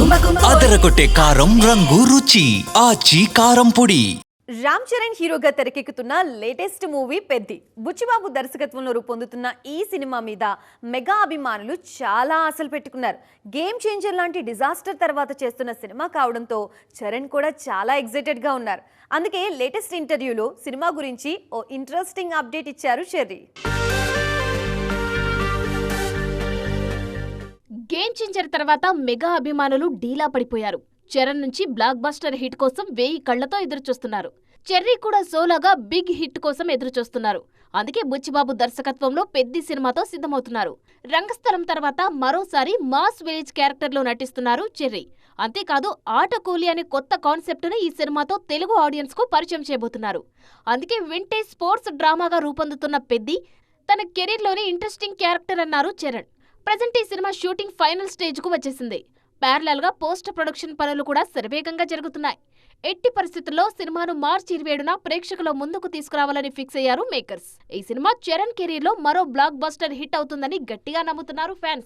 అదరగొట్టే కారం రంగు రుచి ఆచి కారం పొడి. రామ్ చరణ్ హీరోగా తెరకెక్కుతున్న లేటెస్ట్ మూవీ పెద్ది. బుచ్చిబాబు దర్శకత్వంలో రూపొందుతున్న ఈ సినిమా మీద మెగా అభిమానులు చాలా ఆశలు పెట్టుకున్నారు. గేమ్ చేంజర్ లాంటి డిజాస్టర్ తర్వాత చేస్తున్న సినిమా కావడంతో చరణ్ కూడా చాలా ఎగ్జైటెడ్గా ఉన్నారు. అందుకే లేటెస్ట్ ఇంటర్వ్యూలో సినిమా గురించి ఓ ఇంట్రెస్టింగ్ అప్డేట్ ఇచ్చారు షెర్రీ. గేమ్ చేంజర్ తర్వాత మెగా అభిమానులు డీలా పడిపోయారు. చరణ్ నుంచి బ్లాక్ బస్టర్ హిట్ కోసం వేయి కళ్ళతో ఎదురుచూస్తున్నారు. చెర్రీ కూడా సోలోగా బిగ్ హిట్ కోసం ఎదురుచూస్తున్నారు. అందుకే బుచ్చిబాబు దర్శకత్వంలో పెద్ది సినిమాతో సిద్ధమవుతున్నారు. రంగస్థలం తర్వాత మరోసారి మాస్ విలేజ్ క్యారెక్టర్లో నటిస్తున్నారు చెర్రీ. అంతేకాదు ఆట కూలి అనే కొత్త కాన్సెప్ట్ను ఈ సినిమాతో తెలుగు ఆడియన్స్కు పరిచయం చేయబోతున్నారు. అందుకే వింటేజ్ స్పోర్ట్స్ డ్రామాగా రూపొందుతున్న పెద్ది తన కెరీర్లోనే ఇంట్రెస్టింగ్ క్యారెక్టర్ అన్నారు చరణ్. ప్రజెంట్ ఈ సినిమా షూటింగ్ ఫైనల్ స్టేజ్కు వచ్చేసింది. ప్యారలల్గా పోస్ట్ ప్రొడక్షన్ పనులు కూడా శరవేగంగా జరుగుతున్నాయి. ఎట్టి పరిస్థితుల్లో సినిమాను మార్చి ఇరవేడున ప్రేక్షకుల ముందుకు తీసుకురావాలని ఫిక్స్ అయ్యారు మేకర్స్. ఈ సినిమా చరణ్ కెరీర్లో మరో బ్లాక్ బస్టర్ హిట్ అవుతుందని గట్టిగా నమ్ముతున్నారు ఫ్యాన్స్.